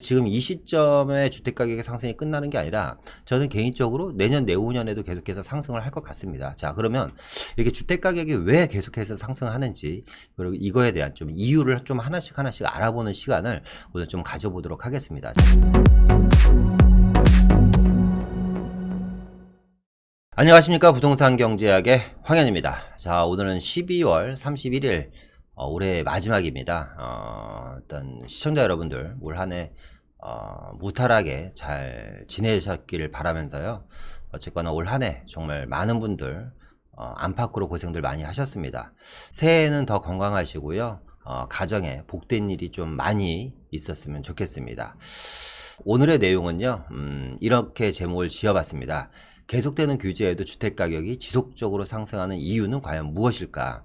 지금 이 시점에 주택 가격의 상승이 끝나는 게 아니라 저는 개인적으로 내년 내후년에도 계속해서 상승을 할 것 같습니다. 자 그러면 이렇게 주택 가격이 왜 계속해서 상승하는지 그리고 이거에 대한 좀 이유를 좀 하나씩 하나씩 알아보는 시간을 오늘 좀 가져보도록 하겠습니다. 안녕하십니까 부동산 경제학의 황현입니다. 자 오늘은 12월 31일 어, 올해 마지막입니다. 어, 일단 시청자 여러분들 올 한해 어, 무탈하게 잘 지내셨길 바라면서요. 어쨌거나 올 한해 정말 많은 분들 어, 안팎으로 고생들 많이 하셨습니다. 새해에는 더 건강하시고요. 어, 가정에 복된 일이 좀 많이 있었으면 좋겠습니다. 오늘의 내용은요, 음, 이렇게 제목을 지어봤습니다. 계속되는 규제에도 주택 가격이 지속적으로 상승하는 이유는 과연 무엇일까?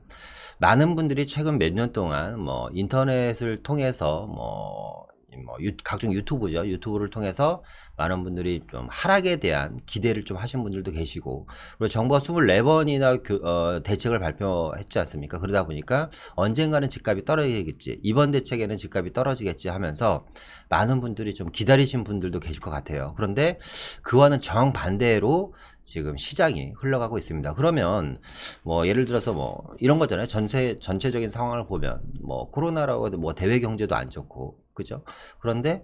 많은 분들이 최근 몇 년 동안 뭐 인터넷을 통해서 뭐, 뭐 유- 각종 유튜브죠. 유튜브를 통해서 많은 분들이 좀 하락에 대한 기대를 좀 하신 분들도 계시고 그리고 정부가 24번이나 어, 대책을 발표했지 않습니까? 그러다 보니까 언젠가는 집값이 떨어지겠지. 이번 대책에는 집값이 떨어지겠지 하면서 많은 분들이 좀 기다리신 분들도 계실 것 같아요. 그런데 그와는 정반대로 지금 시장이 흘러가고 있습니다. 그러면 뭐 예를 들어서 뭐 이런 거잖아요. 전체 전체적인 상황을 보면 뭐 코로나라고 해도 뭐 대외 경제도 안 좋고 그죠? 그런데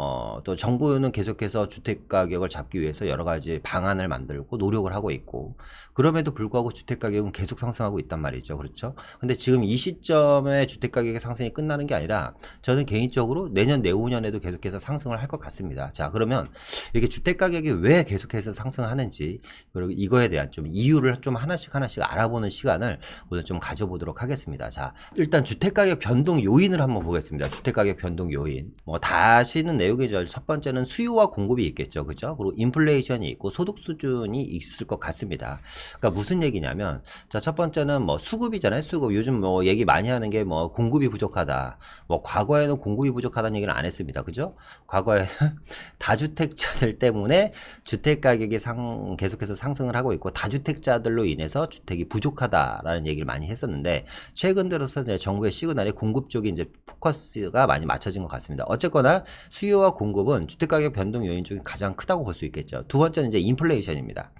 어, 또 정부는 계속해서 주택 가격을 잡기 위해서 여러 가지 방안을 만들고 노력을 하고 있고 그럼에도 불구하고 주택 가격은 계속 상승하고 있단 말이죠. 그렇죠? 근데 지금 이 시점에 주택 가격의 상승이 끝나는 게 아니라 저는 개인적으로 내년 내후년에도 계속해서 상승을 할 것 같습니다. 자, 그러면 이렇게 주택 가격이 왜 계속해서 상승하는지 그리고 이거에 대한 좀 이유를 좀 하나씩 하나씩 알아보는 시간을 오늘 좀 가져보도록 하겠습니다. 자, 일단 주택 가격 변동 요인을 한번 보겠습니다. 주택 가격 변동 요인. 뭐 다시는 내용이죠. 첫 번째는 수요와 공급이 있겠죠. 그죠? 그리고 인플레이션이 있고 소득 수준이 있을 것 같습니다. 그러니까 무슨 얘기냐면 자, 첫 번째는 뭐 수급이잖아요. 수급. 요즘 뭐 얘기 많이 하는 게 뭐 공급이 부족하다. 뭐 과거에는 공급이 부족하다는 얘기는 안 했습니다. 그죠? 과거에는 다주택자들 때문에 주택 가격이 상 계속해서 상승을 하고 있고 다주택자들로 인해서 주택이 부족하다라는 얘기를 많이 했었는데 최근 들어서 이제 정부의 시그널이 공급 쪽에 이제 포커스가 많이 맞춰진 것 같습니다. 어쨌거나 수요 와 공급은 주택 가격 변동 요인 중에 가장 크다고 볼 수 있겠죠. 두 번째는 이제 인플레이션입니다.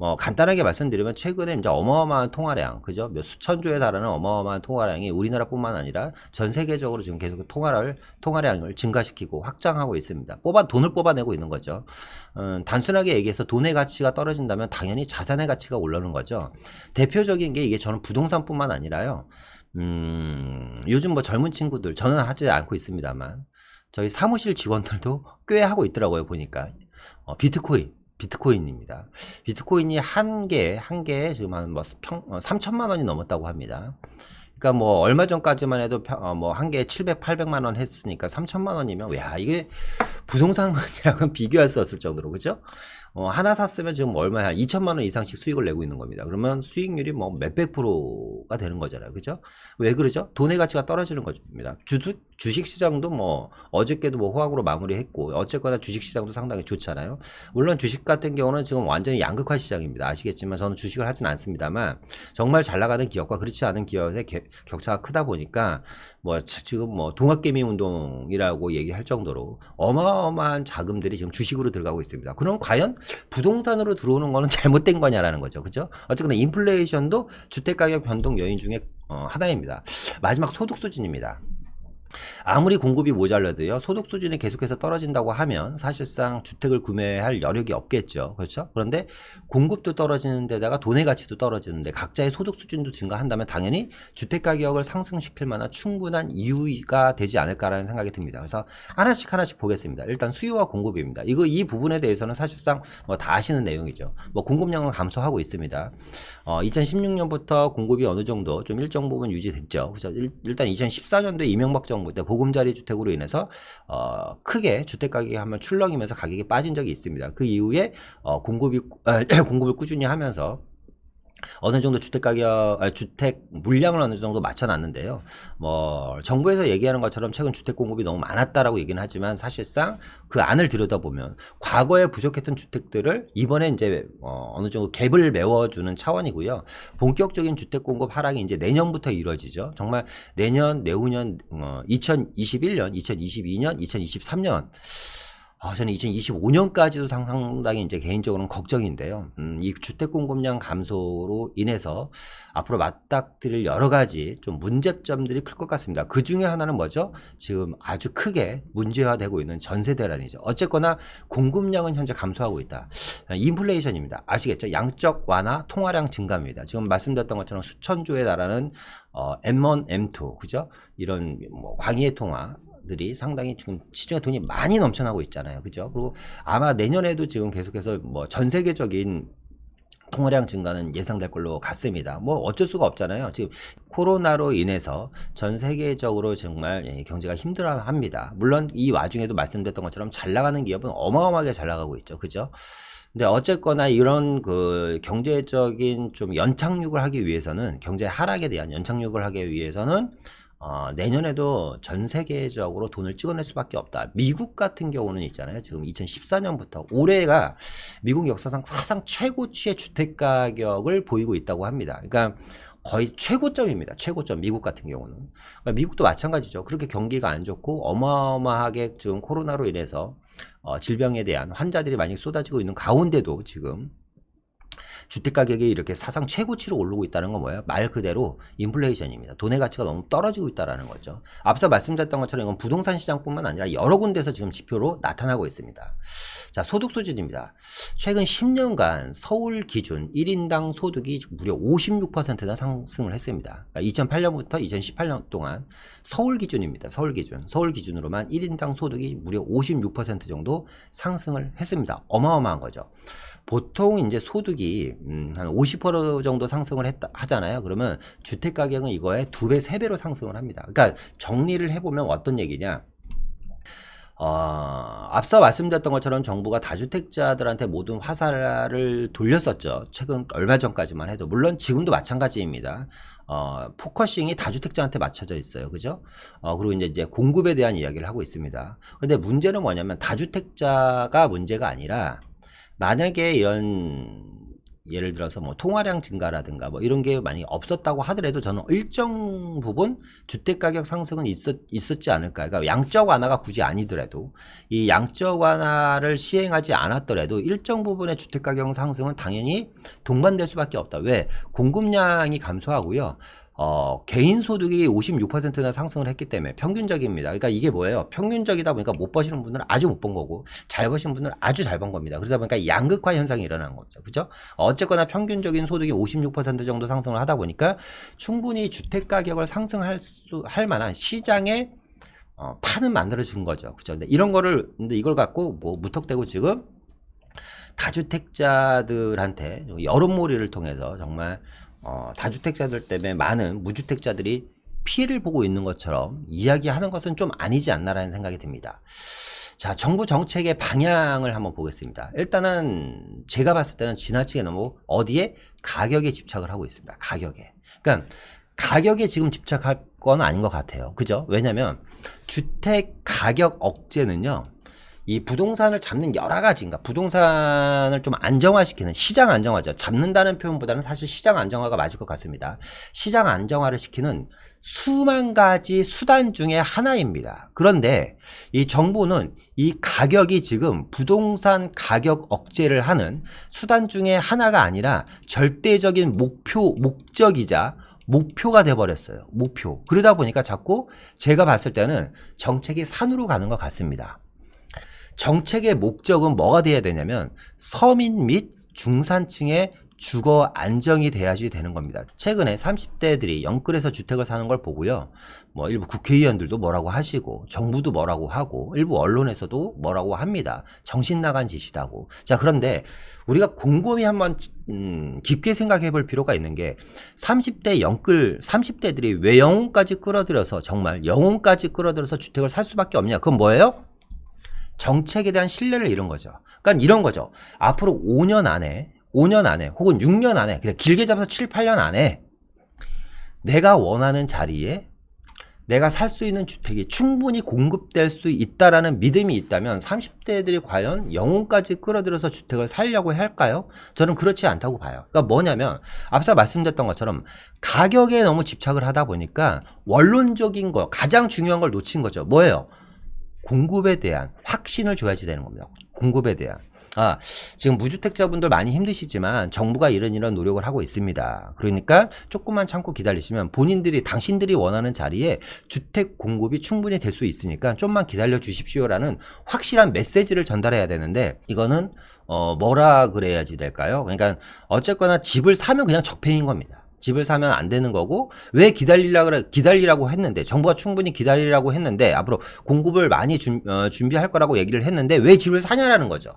뭐 간단하게 말씀드리면 최근에 이제 어마어마한 통화량, 그죠? 몇 수천 조에 달하는 어마어마한 통화량이 우리나라뿐만 아니라 전 세계적으로 지금 계속 통화를 통화량을 증가시키고 확장하고 있습니다. 뽑아 돈을 뽑아내고 있는 거죠. 음, 단순하게 얘기해서 돈의 가치가 떨어진다면 당연히 자산의 가치가 올라오는 거죠. 대표적인 게 이게 저는 부동산뿐만 아니라요. 음, 요즘 뭐 젊은 친구들 저는 하지 않고 있습니다만 저희 사무실 직원들도 꽤 하고 있더라고요 보니까 어, 비트코인 비트코인입니다. 비트코인이 한 개, 한 개에 지금 한뭐 평, 어, 3천만 원이 넘었다고 합니다. 그러니까 뭐 얼마 전까지만 해도 어, 뭐한 개에 700, 800만 원 했으니까 3천만 원이면 야 이게 부동산이랑은 비교할 수 없을 정도로 그죠? 어, 하나 샀으면 지금 얼마야? 2천만 원 이상씩 수익을 내고 있는 겁니다. 그러면 수익률이 뭐 몇백 프로가 되는 거잖아요. 그죠? 왜 그러죠? 돈의 가치가 떨어지는 겁니다. 주식, 주식 시장도 뭐 어저께도 뭐 호황으로 마무리했고 어쨌거나 주식 시장도 상당히 좋잖아요. 물론 주식 같은 경우는 지금 완전히 양극화 시장입니다. 아시겠지만 저는 주식을 하진 않습니다만 정말 잘 나가는 기업과 그렇지 않은 기업의 개- 격차가 크다 보니까 뭐 자- 지금 뭐 동학개미 운동이라고 얘기할 정도로 어마어마한 자금들이 지금 주식으로 들어가고 있습니다. 그럼 과연 부동산으로 들어오는 거는 잘못된 거냐라는 거죠. 그죠? 어쨌거나 인플레이션도 주택가격 변동 요인 중에 어, 하나입니다. 마지막 소득 수준입니다. 아무리 공급이 모자라도요, 소득 수준이 계속해서 떨어진다고 하면 사실상 주택을 구매할 여력이 없겠죠. 그렇죠? 그런데 공급도 떨어지는 데다가 돈의 가치도 떨어지는데 각자의 소득 수준도 증가한다면 당연히 주택 가격을 상승시킬 만한 충분한 이유가 되지 않을까라는 생각이 듭니다. 그래서 하나씩 하나씩 보겠습니다. 일단 수요와 공급입니다. 이거 이 부분에 대해서는 사실상 뭐 다 아시는 내용이죠. 뭐 공급량은 감소하고 있습니다. 어, 2016년부터 공급이 어느 정도 좀 일정 부분 유지됐죠. 그래서 일, 일단 2014년도에 이명박 정부 때 보금자리 주택으로 인해서 어, 크게 주택 가격이 한번 출렁이면서 가격이 빠진 적이 있습니다. 그 이후에 어, 공급이 아, 공급을 꾸준히 하면서 어느 정도 주택 가격, 아, 주택 물량을 어느 정도 맞춰놨는데요. 뭐 정부에서 얘기하는 것처럼 최근 주택 공급이 너무 많았다라고 얘기는 하지만 사실상 그 안을 들여다보면 과거에 부족했던 주택들을 이번에 이제 어, 어느 정도 갭을 메워주는 차원이고요. 본격적인 주택 공급 하락이 이제 내년부터 이루어지죠. 정말 내년, 내후년, 어, 2021년, 2022년, 2023년 아, 저는 2025년까지도 상당히 이제 개인적으로는 걱정인데요. 음, 이 주택 공급량 감소로 인해서 앞으로 맞닥뜨릴 여러 가지 좀 문제점들이 클 것 같습니다. 그 중에 하나는 뭐죠? 지금 아주 크게 문제화되고 있는 전세 대란이죠. 어쨌거나 공급량은 현재 감소하고 있다. 아, 인플레이션입니다. 아시겠죠? 양적 완화, 통화량 증가입니다. 지금 말씀드렸던 것처럼 수천 조에 달하는 어, M1, M2, 그죠? 이런 뭐 광의의 통화, 들이 상당히 지금 시중에 돈이 많이 넘쳐나고 있잖아요. 그죠? 그리고 아마 내년에도 지금 계속해서 뭐 전 세계적인 통화량 증가는 예상될 걸로 같습니다. 뭐 어쩔 수가 없잖아요. 지금 코로나로 인해서 전 세계적으로 정말 예, 경제가 힘들어 합니다. 물론 이 와중에도 말씀드렸던 것처럼 잘 나가는 기업은 어마어마하게 잘 나가고 있죠. 그죠? 근데 어쨌거나 이런 그 경제적인 좀 연착륙을 하기 위해서는 경제 하락에 대한 연착륙을 하기 위해서는 어, 내년에도 전 세계적으로 돈을 찍어낼 수밖에 없다. 미국 같은 경우는 있잖아요. 지금 2014년부터 올해가 미국 역사상 사상 최고치의 주택 가격을 보이고 있다고 합니다. 그러니까 거의 최고점입니다. 최고점 미국 같은 경우는. 그러니까 미국도 마찬가지죠. 그렇게 경기가 안 좋고 어마어마하게 지금 코로나로 인해서 어, 질병에 대한 환자들이 많이 쏟아지고 있는 가운데도 지금 주택 가격이 이렇게 사상 최고치로 오르고 있다는 건 뭐예요? 말 그대로 인플레이션입니다. 돈의 가치가 너무 떨어지고 있다는 거죠. 앞서 말씀드렸던 것처럼 이건 부동산 시장뿐만 아니라 여러 군데서 지금 지표로 나타나고 있습니다. 자, 소득 수준입니다. 최근 10년간 서울 기준 1인당 소득이 무려 56%나 상승을 했습니다. 그러니까 2008년부터 2018년 동안 서울 기준입니다. 서울 기준. 서울 기준으로만 1인당 소득이 무려 56% 정도 상승을 했습니다. 어마어마한 거죠. 보통 이제 소득이 음, 한 50% 정도 상승을 했다 하잖아요. 그러면 주택 가격은 이거에 두 배, 세 배로 상승을 합니다. 그러니까 정리를 해보면 어떤 얘기냐? 어, 앞서 말씀드렸던 것처럼 정부가 다주택자들한테 모든 화살을 돌렸었죠. 최근 얼마 전까지만 해도. 물론 지금도 마찬가지입니다. 어, 포커싱이 다주택자한테 맞춰져 있어요. 그죠? 어, 그리고 이제, 이제 공급에 대한 이야기를 하고 있습니다. 근데 문제는 뭐냐면 다주택자가 문제가 아니라 만약에 이런 예를 들어서 뭐 통화량 증가라든가 뭐 이런 게 만약에 없었다고 하더라도 저는 일정 부분 주택 가격 상승은 있었, 있었지 않을까. 그러니까 양적 완화가 굳이 아니더라도 이 양적 완화를 시행하지 않았더라도 일정 부분의 주택 가격 상승은 당연히 동반될 수밖에 없다. 왜? 공급량이 감소하고요. 어, 개인 소득이 56%나 상승을 했기 때문에 평균적입니다. 그러니까 이게 뭐예요? 평균적이다 보니까 못 버시는 분들은 아주 못 번 거고 잘 버시는 분들은 아주 잘 번 겁니다. 그러다 보니까 양극화 현상이 일어나는 거죠. 그죠? 어쨌거나 평균적인 소득이 56% 정도 상승을 하다 보니까 충분히 주택 가격을 상승할 수, 할 만한 시장의 어, 판은 만들어진 거죠. 그죠? 근데 이런 거를, 근데 이걸 갖고 뭐 무턱대고 지금 다주택자들한테 여론몰이를 통해서 정말 어, 다주택자들 때문에 많은 무주택자들이 피해를 보고 있는 것처럼 이야기하는 것은 좀 아니지 않나라는 생각이 듭니다. 자, 정부 정책의 방향을 한번 보겠습니다. 일단은 제가 봤을 때는 지나치게 너무 어디에 가격에 집착을 하고 있습니다. 가격에. 그러니까 가격에 지금 집착할 건 아닌 것 같아요. 그죠? 왜냐면 주택 가격 억제는요. 이 부동산을 잡는 여러 가지, 그러니까 부동산을 좀 안정화시키는 시장 안정화죠. 잡는다는 표현보다는 사실 시장 안정화가 맞을 것 같습니다. 시장 안정화를 시키는 수만 가지 수단 중에 하나입니다. 그런데 이 정부는 이 가격이 지금 부동산 가격 억제를 하는 수단 중에 하나가 아니라 절대적인 목표, 목적이자 목표가 돼버렸어요. 목표. 그러다 보니까 자꾸 제가 봤을 때는 정책이 산으로 가는 것 같습니다. 정책의 목적은 뭐가 돼야 되냐면 서민 및 중산층의 주거 안정이 돼야지 되는 겁니다. 최근에 30대들이 영끌에서 주택을 사는 걸 보고요. 뭐 일부 국회의원들도 뭐라고 하시고 정부도 뭐라고 하고 일부 언론에서도 뭐라고 합니다. 정신 나간 짓이다고. 자 그런데 우리가 곰곰이 한번 음, 깊게 생각해 볼 필요가 있는 게 30대 영끌 30대들이 왜 영혼까지 끌어들여서 정말 영혼까지 끌어들여서 주택을 살 수밖에 없냐? 그건 뭐예요? 정책에 대한 신뢰를 잃은 거죠. 그러니까 이런 거죠. 앞으로 5년 안에 5년 안에 혹은 6년 안에 그냥 길게 잡아서 7, 8년 안에 내가 원하는 자리에 내가 살 수 있는 주택이 충분히 공급될 수 있다라는 믿음이 있다면 30대들이 과연 영혼까지 끌어들여서 주택을 살려고 할까요? 저는 그렇지 않다고 봐요. 그러니까 뭐냐면 앞서 말씀드렸던 것처럼 가격에 너무 집착을 하다 보니까 원론적인 거 가장 중요한 걸 놓친 거죠. 뭐예요? 공급에 대한 확신을 줘야지 되는 겁니다. 공급에 대한. 아, 지금 무주택자분들 많이 힘드시지만 정부가 이런 이런 노력을 하고 있습니다. 그러니까 조금만 참고 기다리시면 본인들이 당신들이 원하는 자리에 주택 공급이 충분히 될 수 있으니까 좀만 기다려 주십시오라는 확실한 메시지를 전달해야 되는데 이거는 어 뭐라 그래야지 될까요? 그러니까 어쨌거나 집을 사면 그냥 적폐인 겁니다. 집을 사면 안 되는 거고 왜 기다리라 그래 기다리라고 했는데 정부가 충분히 기다리라고 했는데 앞으로 공급을 많이 준, 어, 준비할 거라고 얘기를 했는데 왜 집을 사냐라는 거죠.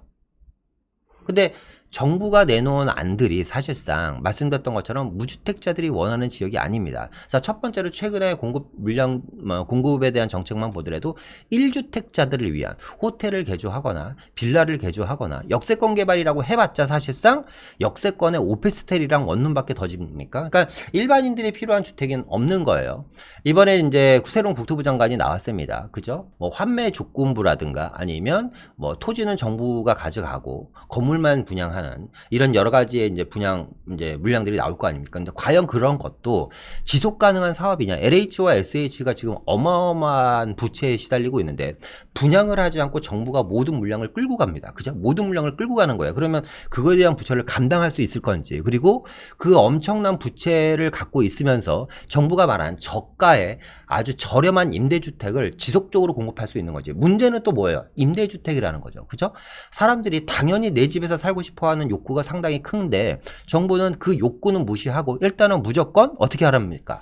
근데 정부가 내놓은 안들이 사실상 말씀드렸던 것처럼 무주택자들이 원하는 지역이 아닙니다. 자, 첫 번째로 최근에 공급 물량 뭐, 공급에 대한 정책만 보더라도 1주택자들을 위한 호텔을 개조하거나 빌라를 개조하거나 역세권 개발이라고 해봤자 사실상 역세권의 오피스텔이랑 원룸밖에 더 집니까? 그러니까 일반인들이 필요한 주택은 없는 거예요. 이번에 이제 새로운 국토부 장관이 나왔습니다. 그죠? 뭐 환매 조건부라든가 아니면 뭐 토지는 정부가 가져가고 건물만 분양하는 이런 여러 가지의 이제 분양 이제 물량들이 나올 거 아닙니까? 근데 과연 그런 것도 지속 가능한 사업이냐? LH와 SH가 지금 어마어마한 부채에 시달리고 있는데 분양을 하지 않고 정부가 모든 물량을 끌고 갑니다. 그죠? 모든 물량을 끌고 가는 거예요. 그러면 그거에 대한 부채를 감당할 수 있을 건지 그리고 그 엄청난 부채를 갖고 있으면서 정부가 말한 저가에 아주 저렴한 임대주택을 지속적으로 공급할 수 있는 거지. 문제는 또 뭐예요? 임대주택이라는 거죠. 그죠? 사람들이 당연히 내 집에서 살고 싶어 하는 욕구가 상당히 큰데 정부는 그 욕구는 무시하고 일단은 무조건 어떻게 하랍니까?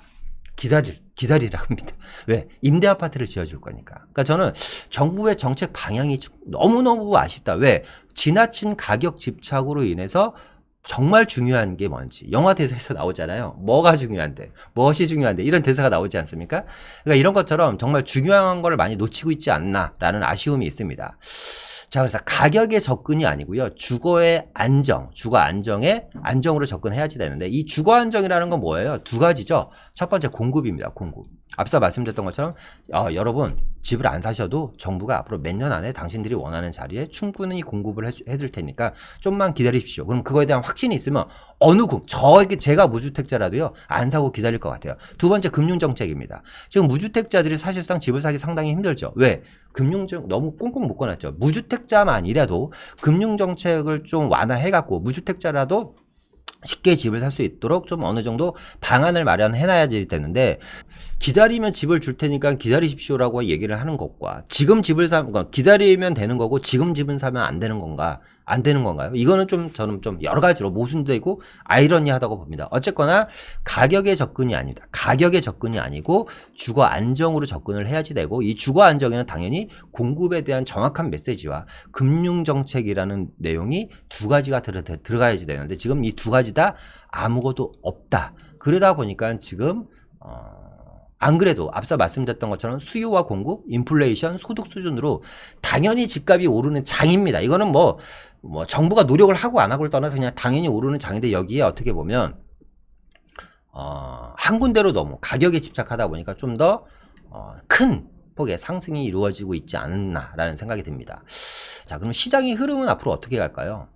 기다릴 기다리라고 합니다. 왜? 임대 아파트를 지어줄 거니까. 그러니까 저는 정부의 정책 방향이 너무 너무 아쉽다. 왜? 지나친 가격 집착으로 인해서 정말 중요한 게 뭔지 영화 대사에서 나오잖아요. 뭐가 중요한데, 무엇이 중요한데 이런 대사가 나오지 않습니까? 그러니까 이런 것처럼 정말 중요한 걸 많이 놓치고 있지 않나라는 아쉬움이 있습니다. 자, 그래서 가격의 접근이 아니고요. 주거의 안정, 주거 안정에 안정으로 접근해야지 되는데 이 주거 안정이라는 건 뭐예요? 두 가지죠. 첫 번째 공급입니다. 공급. 앞서 말씀드렸던 것처럼 어, 여러분 집을 안 사셔도 정부가 앞으로 몇 년 안에 당신들이 원하는 자리에 충분히 공급을 해, 해줄 테니까 좀만 기다리십시오. 그럼 그거에 대한 확신이 있으면 어느 국 저에게 제가 무주택자라도요 안 사고 기다릴 것 같아요. 두 번째 금융 정책입니다. 지금 무주택자들이 사실상 집을 사기 상당히 힘들죠. 왜? 금융정 너무 꽁꽁 묶어놨죠. 무주택자만이라도 금융 정책을 좀 완화해갖고 무주택자라도 쉽게 집을 살 수 있도록 좀 어느 정도 방안을 마련해놔야 되는데 기다리면 집을 줄 테니까 기다리십시오라고 얘기를 하는 것과 지금 집을 사 그러니까 기다리면 되는 거고 지금 집은 사면 안 되는 건가 안 되는 건가요? 이거는 좀 저는 좀 여러 가지로 모순되고 아이러니하다고 봅니다. 어쨌거나 가격의 접근이 아니다. 가격의 접근이 아니고 주거 안정으로 접근을 해야지 되고 이 주거 안정에는 당연히 공급에 대한 정확한 메시지와 금융 정책이라는 내용이 두 가지가 들어, 들어가야지 되는데 지금 이 두 가지 다 아무것도 없다. 그러다 보니까 지금 어, 안 그래도 앞서 말씀드렸던 것처럼 수요와 공급, 인플레이션, 소득 수준으로 당연히 집값이 오르는 장입니다. 이거는 뭐, 뭐 정부가 노력을 하고 안 하고를 떠나서 그냥 당연히 오르는 장인데 여기에 어떻게 보면 어, 한 군데로 너무 가격에 집착하다 보니까 좀더 어, 큰 폭의 상승이 이루어지고 있지 않았나라는 생각이 듭니다. 자, 그럼 시장의 흐름은 앞으로 어떻게 갈까요?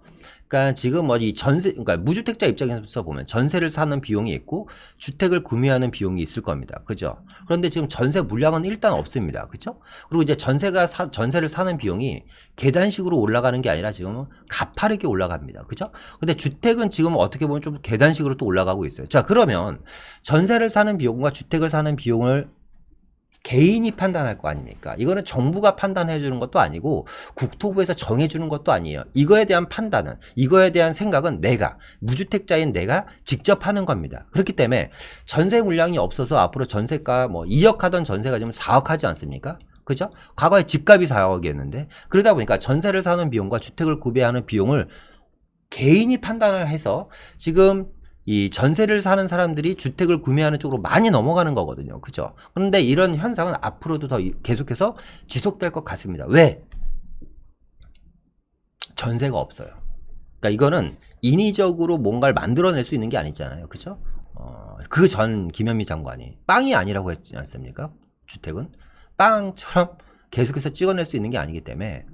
그러니까 지금 뭐 이 전세, 그러니까 무주택자 입장에서 보면 전세를 사는 비용이 있고 주택을 구매하는 비용이 있을 겁니다. 그죠? 그런데 지금 전세 물량은 일단 없습니다. 그죠? 그리고 이제 전세가 사, 전세를 사는 비용이 계단식으로 올라가는 게 아니라 지금은 가파르게 올라갑니다. 그죠? 근데 주택은 지금 어떻게 보면 좀 계단식으로 또 올라가고 있어요. 자, 그러면 전세를 사는 비용과 주택을 사는 비용을 개인이 판단할 거 아닙니까? 이거는 정부가 판단해 주는 것도 아니고 국토부에서 정해 주는 것도 아니에요. 이거에 대한 판단은 이거에 대한 생각은 내가 무주택자인 내가 직접 하는 겁니다. 그렇기 때문에 전세 물량이 없어서 앞으로 전세가 뭐 2억 하던 전세가 지금 4억 하지 않습니까? 그죠? 과거에 집값이 4억이었는데 그러다 보니까 전세를 사는 비용과 주택을 구매하는 비용을 개인이 판단을 해서 지금 이 전세를 사는 사람들이 주택을 구매하는 쪽으로 많이 넘어가는 거거든요. 그죠? 그런데 이런 현상은 앞으로도 더 계속해서 지속될 것 같습니다. 왜? 전세가 없어요. 그러니까 이거는 인위적으로 뭔가를 만들어낼 수 있는 게 아니잖아요. 그죠? 어, 그 전 김현미 장관이 빵이 아니라고 했지 않습니까? 주택은 빵처럼 계속해서 찍어낼 수 있는 게 아니기 때문에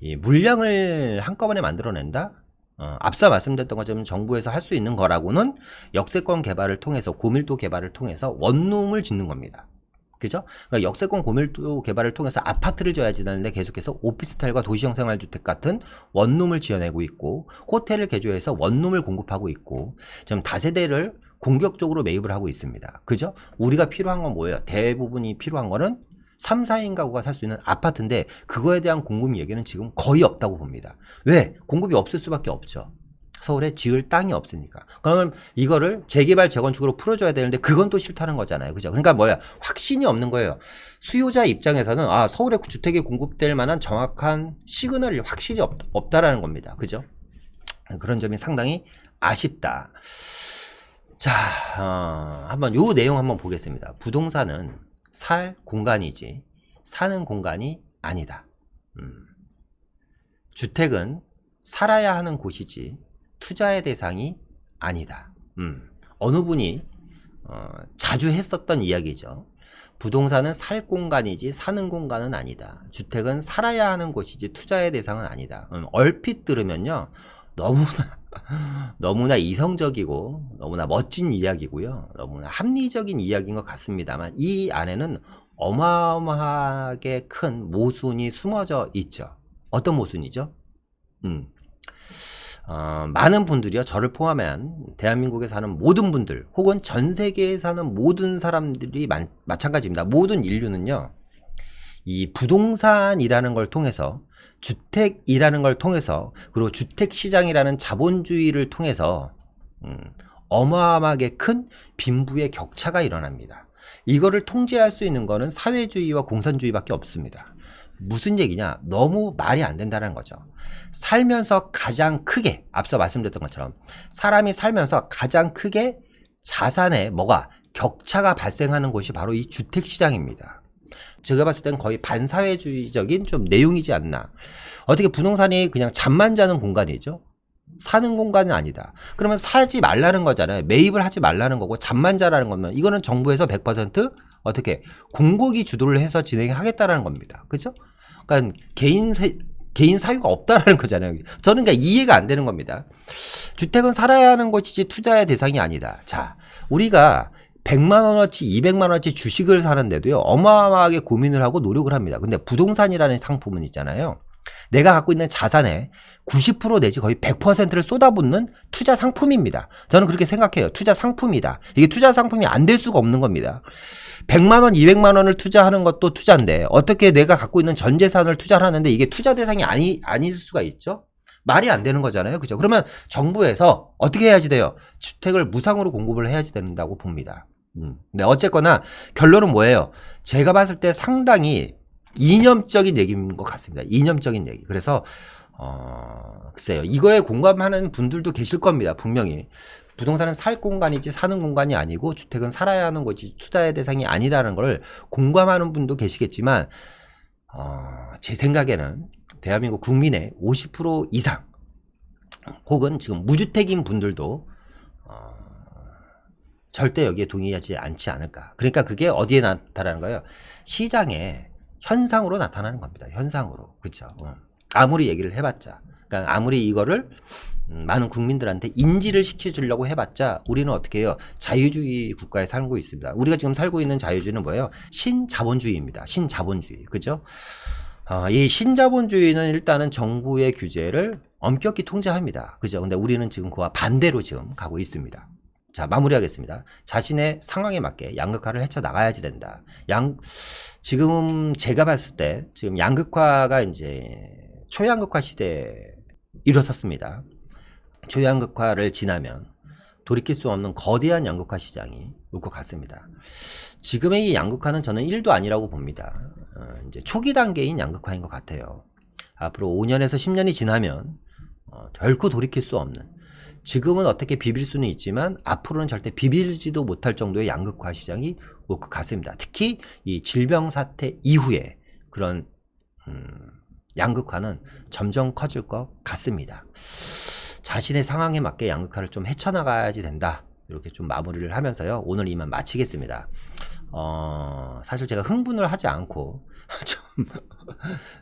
이 물량을 한꺼번에 만들어낸다. 어, 앞서 말씀드렸던 것처럼 정부에서 할 수 있는 거라고는 역세권 개발을 통해서 고밀도 개발을 통해서 원룸을 짓는 겁니다. 그죠? 그러니까 역세권 고밀도 개발을 통해서 아파트를 지어야지 되는데 계속해서 오피스텔과 도시형 생활주택 같은 원룸을 지어내고 있고 호텔을 개조해서 원룸을 공급하고 있고 지금 다세대를 공격적으로 매입을 하고 있습니다. 그죠? 우리가 필요한 건 뭐예요? 대부분이 필요한 거는 3, 4인 가구가 살 수 있는 아파트인데 그거에 대한 공급 얘기는 지금 거의 없다고 봅니다. 왜? 공급이 없을 수밖에 없죠. 서울에 지을 땅이 없으니까. 그러면 이거를 재개발 재건축으로 풀어줘야 되는데 그건 또 싫다는 거잖아요. 그죠? 그러니까 뭐야? 확신이 없는 거예요. 수요자 입장에서는 아, 서울에 주택이 공급될 만한 정확한 시그널이 확실히 없, 없다라는 겁니다. 그죠? 그런 점이 상당히 아쉽다. 자, 어, 한번 요 내용 한번 보겠습니다. 부동산은 살 공간이지 사는 공간이 아니다. 음. 주택은 살아야 하는 곳이지 투자의 대상이 아니다. 음. 어느 분이 어, 자주 했었던 이야기죠. 부동산은 살 공간이지 사는 공간은 아니다. 주택은 살아야 하는 곳이지 투자의 대상은 아니다. 음, 얼핏 들으면요. 너무나 너무나 이성적이고 너무나 멋진 이야기고요. 너무나 합리적인 이야기인 것 같습니다만 이 안에는 어마어마하게 큰 모순이 숨어져 있죠. 어떤 모순이죠? 음. 어, 많은 분들이요, 저를 포함한 대한민국에 사는 모든 분들, 혹은 전 세계에 사는 모든 사람들이 마, 마찬가지입니다. 모든 인류는요, 이 부동산이라는 걸 통해서 주택이라는 걸 통해서 그리고 주택 시장이라는 자본주의를 통해서 음, 어마어마하게 큰 빈부의 격차가 일어납니다. 이거를 통제할 수 있는 거는 사회주의와 공산주의밖에 없습니다. 무슨 얘기냐? 너무 말이 안 된다는 거죠. 살면서 가장 크게 앞서 말씀드렸던 것처럼 사람이 살면서 가장 크게 자산에 뭐가 격차가 발생하는 곳이 바로 이 주택 시장입니다. 제가 봤을 땐 거의 반사회주의적인 좀 내용이지 않나. 어떻게 부동산이 그냥 잠만 자는 공간이죠? 사는 공간은 아니다. 그러면 사지 말라는 거잖아요. 매입을 하지 말라는 거고 잠만 자라는 거면 이거는 정부에서 100% 어떻게 공고기 주도를 해서 진행하겠다라는 겁니다. 그죠? 그러니까 개인 세, 개인 사유가 없다라는 거잖아요. 저는 그러니까 이해가 안 되는 겁니다. 주택은 살아야 하는 것이지 투자의 대상이 아니다. 자, 우리가 100만 원어치, 200만 원어치 주식을 사는데도요. 어마어마하게 고민을 하고 노력을 합니다. 근데 부동산이라는 상품은 있잖아요. 내가 갖고 있는 자산의 90% 내지 거의 100%를 쏟아붓는 투자 상품입니다. 저는 그렇게 생각해요. 투자 상품이다. 이게 투자 상품이 안 될 수가 없는 겁니다. 100만 원, 200만 원을 투자하는 것도 투자인데 어떻게 내가 갖고 있는 전 재산을 투자를 하는데 이게 투자 대상이 아니 아닐 수가 있죠? 말이 안 되는 거잖아요. 그죠? 그러면 정부에서 어떻게 해야지 돼요? 주택을 무상으로 공급을 해야지 된다고 봅니다. 음. 근데 어쨌거나 결론은 뭐예요? 제가 봤을 때 상당히 이념적인 얘기인 것 같습니다. 이념적인 얘기. 그래서 어, 글쎄요. 이거에 공감하는 분들도 계실 겁니다. 분명히. 부동산은 살 공간이지 사는 공간이 아니고 주택은 살아야 하는 거지 투자의 대상이 아니라는 걸 공감하는 분도 계시겠지만 어, 제 생각에는 대한민국 국민의 50% 이상 혹은 지금 무주택인 분들도 어, 절대 여기에 동의하지 않지 않을까. 그러니까 그게 어디에 나타나는 거예요? 시장에 현상으로 나타나는 겁니다. 현상으로. 그렇죠. 어. 아무리 얘기를 해봤자. 그러니까 아무리 이거를 음, 많은 국민들한테 인지를 시켜주려고 해봤자 우리는 어떻게 해요? 자유주의 국가에 살고 있습니다. 우리가 지금 살고 있는 자유주의는 뭐예요? 신자본주의입니다. 신자본주의. 그죠? 어, 이 신자본주의는 일단은 정부의 규제를 엄격히 통제합니다. 그죠? 근데 우리는 지금 그와 반대로 지금 가고 있습니다. 자, 마무리하겠습니다. 자신의 상황에 맞게 양극화를 헤쳐 나가야지 된다. 양, 지금 제가 봤을 때 지금 양극화가 이제 초양극화 시대에 일어섰습니다. 초양극화를 지나면 돌이킬 수 없는 거대한 양극화 시장이 올 것 같습니다. 지금의 이 양극화는 저는 1도 아니라고 봅니다. 어, 이제 초기 단계인 양극화인 것 같아요. 앞으로 5년에서 10년이 지나면 어, 결코 돌이킬 수 없는 지금은 어떻게 비빌 수는 있지만 앞으로는 절대 비빌지도 못할 정도의 양극화 시장이 올 것 같습니다. 특히 이 질병 사태 이후에 그런 음, 양극화는 점점 커질 것 같습니다. 자신의 상황에 맞게 양극화를 좀 헤쳐나가야지 된다. 이렇게 좀 마무리를 하면서요. 오늘 이만 마치겠습니다. 어, 사실 제가 흥분을 하지 않고 좀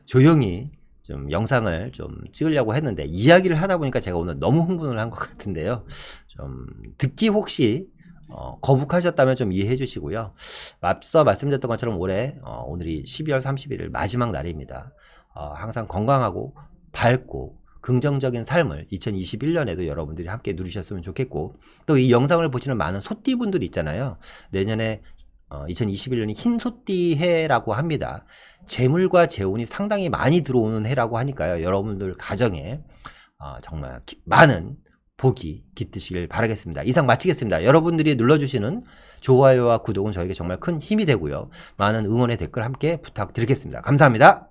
조용히 좀 영상을 좀 찍으려고 했는데 이야기를 하다 보니까 제가 오늘 너무 흥분을 한 것 같은데요. 좀 듣기 혹시 어, 거북하셨다면 좀 이해해 주시고요. 앞서 말씀드렸던 것처럼 올해 어, 오늘이 12월 31일 마지막 날입니다. 어, 항상 건강하고 밝고 긍정적인 삶을 2021년에도 여러분들이 함께 누리셨으면 좋겠고 또 이 영상을 보시는 많은 소띠분들이 있잖아요. 내년에 어, 2021년이 흰 소띠 해라고 합니다. 재물과 재운이 상당히 많이 들어오는 해라고 하니까요. 여러분들 가정에 어, 정말 기- 많은 복이 깃드시길 바라겠습니다. 이상 마치겠습니다. 여러분들이 눌러주시는 좋아요와 구독은 저에게 정말 큰 힘이 되고요. 많은 응원의 댓글 함께 부탁드리겠습니다. 감사합니다.